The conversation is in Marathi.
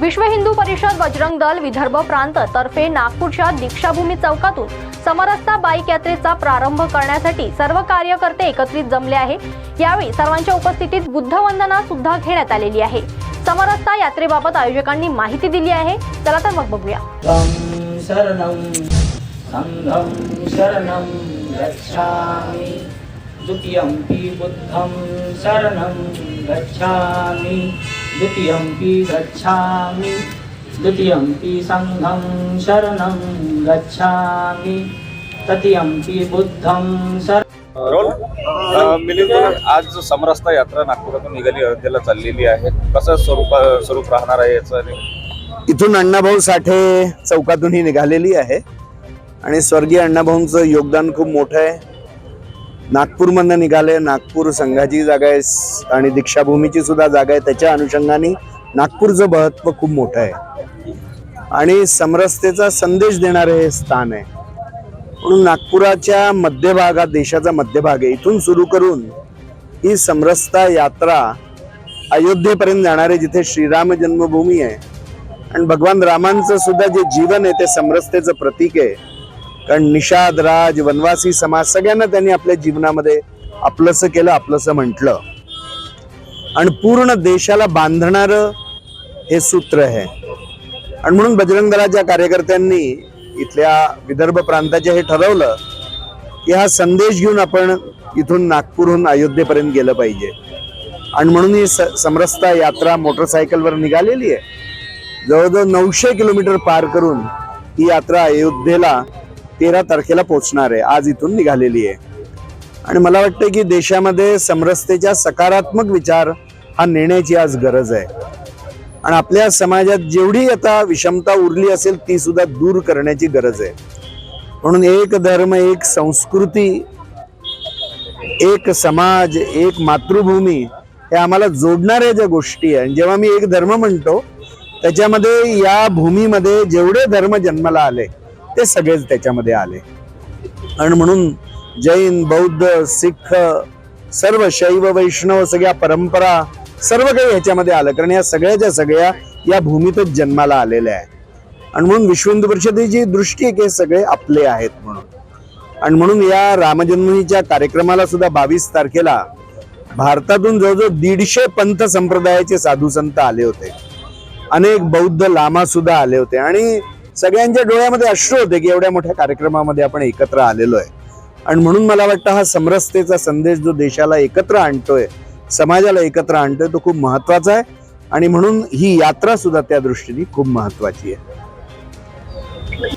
विश्व हिंदू परिषद बजरंग दल विदर्भ प्रांत तर्फे नागपूरच्या दीक्षाभूमी चौकातून समरसता बाईक यात्रेचा प्रारंभ करण्यासाठी सर्व कार्यकर्ते एकत्रित जमले आहे. यावेळी सर्वांच्या उपस्थितीत बुद्धवंदना सुद्धा घेण्यात आलेली आहे. समरसता यात्रेबाबत आयोजकांनी माहिती दिली आहे. चला तर मग बघूया. शरणं शरणं गच्छामि। द्वितीयम्पि सङ्घं शरणं गच्छामि। तृतीयम्पि बुद्धं शर रोल मिलिंद आज समरस्ता यात्रा नागपुरातून निघाली अयोध्येला चाललेली आहे कसं स्वरूप स्वरूप राहणार आहे याचं इथून अण्णाभाऊ साठे चौकातून ही निघालेली आहे. आणि स्वर्गीय अण्णाभाऊंचं योगदान खूप मोठं आहे. नागपूरमधनं निघाले. नागपूर संघाची जागा आहे. आणि दीक्षाभूमीची सुद्धा जागा आहे. त्याच्या अनुषंगाने नागपूरचं महत्त्व खूप मोठं आहे. आणि समरसतेचा संदेश देणारे हे स्थान आहे. म्हणून नागपुराच्या मध्यभागात देशाचा मध्यभाग आहे. इथून सुरू करून ही समरसता यात्रा अयोध्येपर्यंत जाणारे जिथे श्रीराम जन्मभूमी आहे. आणि भगवान रामांचं सुद्धा जे जीवन आहे ते समरसतेचं प्रतीक आहे. कारण निषाद राज वनवासी समाज सगळ्यांना त्यांनी आपल्या जीवनामध्ये आपलंसं केलं आपलंसं म्हटलं. आणि पूर्ण देशाला बांधणारं हे सूत्र आहे. आणि म्हणून बजरंग दलाच्या कार्यकर्त्यांनी इथल्या विदर्भ प्रांताचे हे ठरवलं की हा संदेश घेऊन आपण इथून नागपूरहून अयोध्येपर्यंत गेलं पाहिजे. आणि म्हणून ही स- समरसता यात्रा मोटरसायकलवर निघालेली आहे. जवळजवळ नऊशे किलोमीटर पार करून ही यात्रा अयोध्येला तेरा तारखेला पोहोचणार आहे. आज इथून निघालेली आहे. आणि मला वाटतं की देशामध्ये समरसतेच्या सकारात्मक विचार हा नेण्याची आज गरज आहे. आणि आपल्या समाजात जेवढी आता विषमता उरली असेल ती सुद्धा दूर करण्याची गरज आहे. म्हणून एक धर्म एक संस्कृती एक समाज एक मातृभूमी हे आम्हाला जोडणाऱ्या ज्या गोष्टी आहे. जेव्हा मी एक धर्म म्हणतो त्याच्यामध्ये या भूमीमध्ये जेवढे धर्म जन्माला आले ते सगळेच त्याच्यामध्ये आले. आणि म्हणून जैन बौद्ध सिख सर्व शैव वैष्णव सगळ्या परंपरा सर्व काही ह्याच्यामध्ये आलं. कारण या सगळ्याच्या सगळ्या या भूमीतच जन्माला आलेल्या आहे आणि म्हणून विश्व हिंदू परिषदेची दृष्टी आहे की हे सगळे आपले आहेत म्हणून. आणि म्हणून या रामजन्मभूमीच्या कार्यक्रमाला सुद्धा बावीस तारखेला भारतातून जवळजवळ दीडशे पंथ संप्रदायाचे साधू संत आले होते. अनेक बौद्ध लामा सुद्धा आले होते. आणि सगळ्यांच्या डोळ्यामध्ये अश्रू होते की एवढ्या मोठ्या कार्यक्रमामध्ये आपण एकत्र आलेलो आहे. आणि म्हणून मला वाटतं हा समरसतेचा संदेश जो देशाला एकत्र आणतोय समाजाला एकत्र आणतोय तो खूप महत्त्वाचा आहे. आणि म्हणून ही यात्रा सुद्धा त्या दृष्टीने खूप महत्वाची आहे.